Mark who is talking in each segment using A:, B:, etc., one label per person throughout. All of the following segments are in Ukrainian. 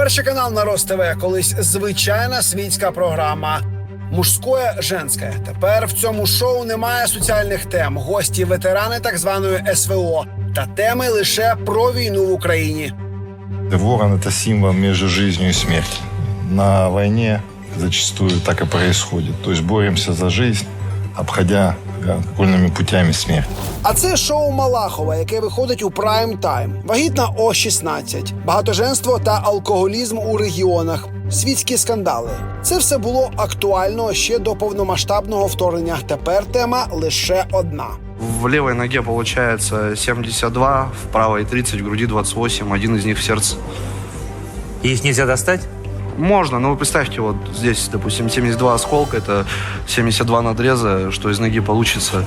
A: Перший канал на Рос ТВ колись звичайна світська програма. Мужське женське. Тепер в цьому шоу немає соціальних тем. Гості ветерани так званої СВО та теми лише про війну в Україні.
B: Ворон – это символ между жизнью и смертью. На войне зачастую так и происходит. То есть боремся за жизнь, обходя окольными путями смерть.
A: А це шоу Малахова, яке виходить у прайм тайм. Вагітна о 16. Багатоженство та алкоголізм у регіонах. Світські скандали. Це все було актуально ще до повномасштабного вторгнення. Тепер тема лише одна.
C: В левой ноге получается 72, в правой 30, в груди 28, один из них в сердце.
D: Их нельзя достать?
C: Можно, но вы представьте, вот здесь, допустим, 72 осколка, это 72 надреза, что из ноги получится.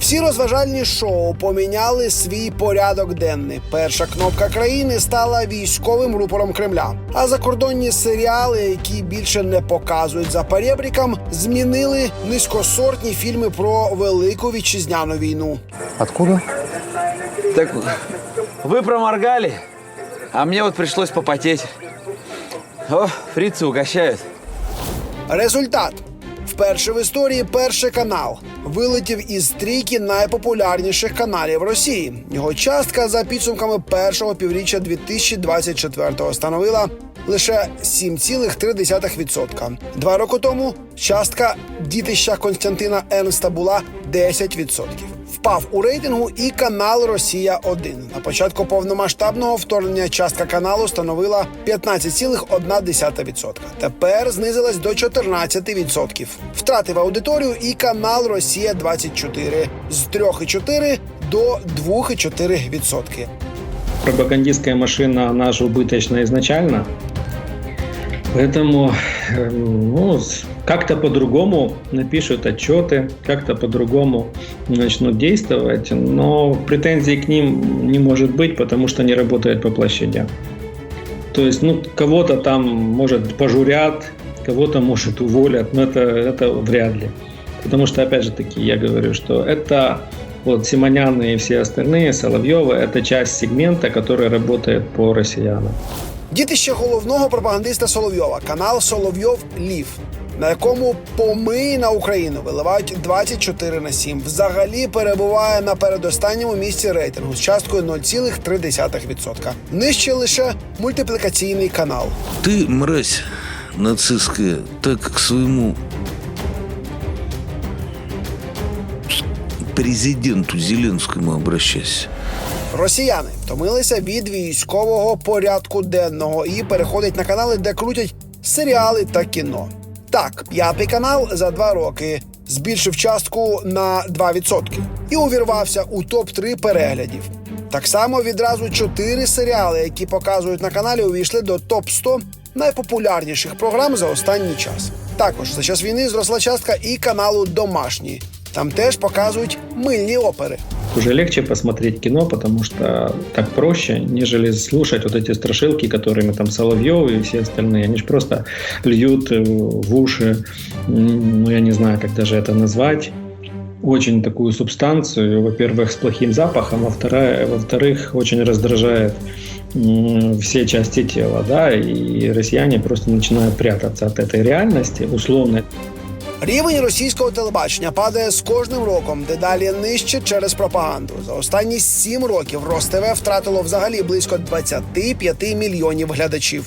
A: Всі розважальні шоу поміняли свій порядок денний. Перша кнопка країни стала військовим рупором Кремля. А закордонні серіали, які більше не показують за перебріком, змінили низькосортні фільми про велику вітчизняну війну.
D: Откуда?
E: Так вы проморгали, а мне вот пришлось попотеть. О, фрицы угощают.
A: Результат. Вперше в історії перший канал вилетів із трійки найпопулярніших каналів Росії. Його частка за підсумками першого півріччя 2024-го становила лише 7,3%. Два роки тому частка дітища Константина Ернста була 10% Впав у рейтингу і канал Росія 1 На початку повномасштабного вторгнення частка каналу становила 15,1%. Тепер знизилась до 14%. Втратив аудиторію і канал Росія 24 з 3,4 до 2,4%.
F: пропагандистская машина, она же убыточна изначально. Поэтому эм, ну, с- как-то по-другому напишут отчеты, как-то по-другому начнут действовать, но претензий к ним не может быть, потому что они работают по площадям. То есть, ну, кого-то там, может, пожурят, кого-то, может, уволят, но это, это вряд ли. Потому что, опять же таки, я говорю, что это вот Симоняны и все остальные, Соловьевы, это часть сегмента, который работает по россиянам.
A: Дітище головного пропагандиста Соловйова канал Соловйов Лів. На якому помиї на Україну виливають 24 на 7. Взагалі перебуває на передостанньому місці рейтингу з часткою 0,3%. Нижче лише мультиплікаційний канал.
G: Ты, мразь нацистская, так к своему президенту Зеленскому обращайся.
A: Росіяни втомилися від військового порядку денного і переходять на канали, де крутять серіали та кіно. Так, п'ятий канал за два роки збільшив частку на 2% і увірвався у топ 3 переглядів. Так само відразу чотири серіали, які показують на каналі, увійшли до топ 100 найпопулярніших програм за останній час. Також за час війни зросла частка і каналу Домашній. Там теж показують мильні опери.
F: Уже легче посмотреть кино, потому что так проще, нежели слушать вот эти страшилки, которыми там Соловьев и все остальные. Они же просто льют э, в уши, ну я не знаю, как даже это назвать, очень такую субстанцию, во-первых, с плохим запахом, во-вторых, во-вторых очень раздражает все части тела, да, и россияне просто начинают прятаться от этой реальности условной.
A: Рівень російського телебачення падає з кожним роком дедалі нижче через пропаганду. За останні сім років РосТВ втратило взагалі близько 25 мільйонів глядачів.